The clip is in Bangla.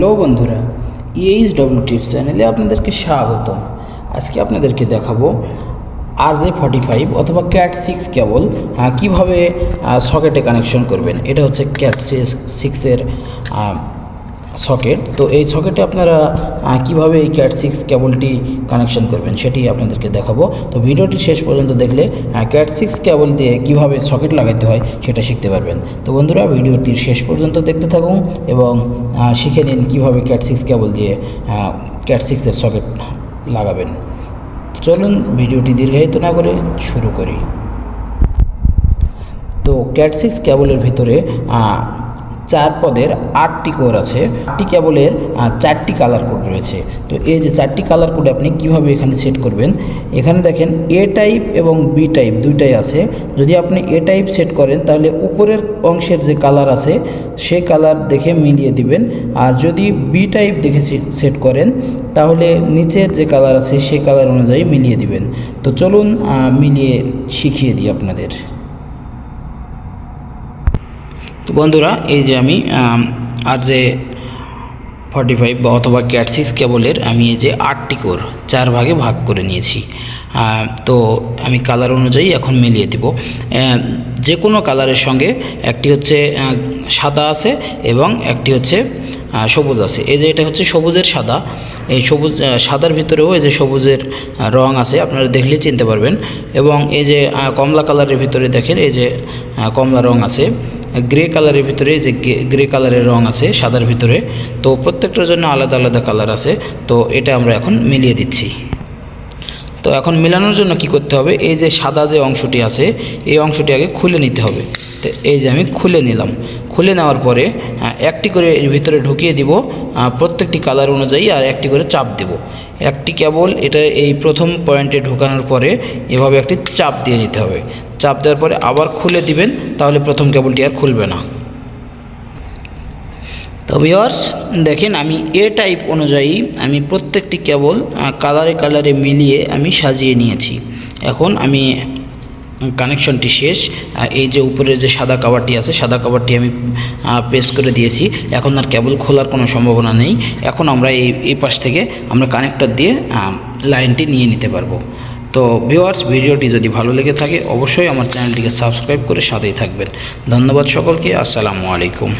হ্যালো বন্ধুরা ইএইচ ডব্লিউ টিপস চ্যানেলে আপনাদেরকে স্বাগতম। আজকে আপনাদেরকে দেখাবো আর জে ফর্টি ফাইভ অথবা ক্যাট সিক্স কেবল কীভাবে সকেটে কানেকশন করবেন। এটা হচ্ছে ক্যাট সিক্সের সকেট। তো এই সকেটে আপনারা কীভাবে এই ক্যাট সিক্স কেবলটি কানেকশন করবেন সেটি আপনাদেরকে দেখাবো। তো ভিডিওটি শেষ পর্যন্ত দেখলে ক্যাট সিক্স কেবল দিয়ে কীভাবে সকেট লাগাতে হয় সেটা শিখতে পারবেন। তো বন্ধুরা, ভিডিওটি শেষ পর্যন্ত দেখতে থাকুন এবং শিখে নিন কীভাবে ক্যাট সিক্স কেবল দিয়ে ক্যাট সিক্সের সকেট লাগাবেন। চলুন ভিডিওটি দীর্ঘায়িত না করে শুরু করি। তো ক্যাট সিক্স কেবলের ভিতরে চার পদের আটটি কোর আছে। আটটি কেবলের চারটি কালার কোড রয়েছে। তো এই যে চারটি কালার কোড আপনি কীভাবে এখানে সেট করবেন? এখানে দেখেন এ টাইপ এবং বি টাইপ দুইটাই আছে। যদি আপনি এ টাইপ সেট করেন, তাহলে উপরের অংশের যে কালার আছে, সে কালার দেখে মিলিয়ে দিবেন। আর যদি বি টাইপ দেখে সেট করেন, তাহলে নিচের যে কালার আছে, সে কালার অনুযায়ী মিলিয়ে দিবেন। তো চলুন মিলিয়ে শিখিয়ে দিই আপনাদের। তো বন্ধুরা, এই যে আমি আর যে ফর্টি ফাইভ বা অথবা ক্যাট সিক্স কেবলের আমি এই যে আটটি কোর, চার ভাগে ভাগ করে নিয়েছি। তো আমি কালার অনুযায়ী এখন মিলিয়ে দিব। যে কোনো কালারের সঙ্গে একটি হচ্ছে সাদা আছে এবং একটি হচ্ছে সবুজ আছে। এই যে এটা হচ্ছে সবুজের সাদা। এই সবুজ সাদার ভিতরেও এই যে সবুজের রং আছে, আপনারা দেখলে চিনতে পারবেন। এবং এই যে কমলা কালারের ভিতরে দেখেন, এই যে কমলা রং আছে। গ্রে কালারের ভিতরে যে গ্রে কালারের রং আছে, সাদার ভিতরে। তো প্রত্যেকটার জন্য আলাদা আলাদা কালার আছে। তো এটা আমরা এখন মিলিয়ে দিচ্ছি। তো এখন মেলানোর জন্য কি করতে হবে? এই যে সাদা যে অংশটি আছে, এই অংশটি আগে খুলে নিতে হবে। তো এই যে আমি খুলে নিলাম। খুলে নেওয়ার পরে একটি করে এর ভিতরে ঢুকিয়ে দিব প্রত্যেকটি কালার অনুযায়ী আর একটি করে চাপ দেব। একটি কেবল এটা এই প্রথম পয়েন্টে ঢোকানোর পরে এভাবে একটি চাপ দিয়ে নিতে হবে। চাপ দেওয়ার পরে আবার খুলে দিবেন, তাহলে প্রথম কেবলটি আর খুলবে না। তো ভিওয়ার্স দেখেন আমি এ টাইপ অনুযায়ী আমি প্রত্যেকটি কেবল কালারে কালারে মিলিয়ে আমি সাজিয়ে নিয়েছি। এখন আমি কানেকশনটি শেষ। এই যে উপরের যে সাদা কাভারটি আছে, সাদা কাভারটি আমি পেস্ট করে দিয়েছি। এখন আর কেবল খোলার কোনো সম্ভাবনা নেই। এখন আমরা এই এই পাশ থেকে আমরা কানেক্টর দিয়ে লাইনটি নিয়ে নিতে পারব। তো ভিউয়ার্স ভিডিওটি যদি ভালো লেগে থাকে, অবশ্যই আমার চ্যানেলটিকে সাবস্ক্রাইব করে সাথেই থাকবেন। ধন্যবাদ সকলকে, আসসালামু আলাইকুম।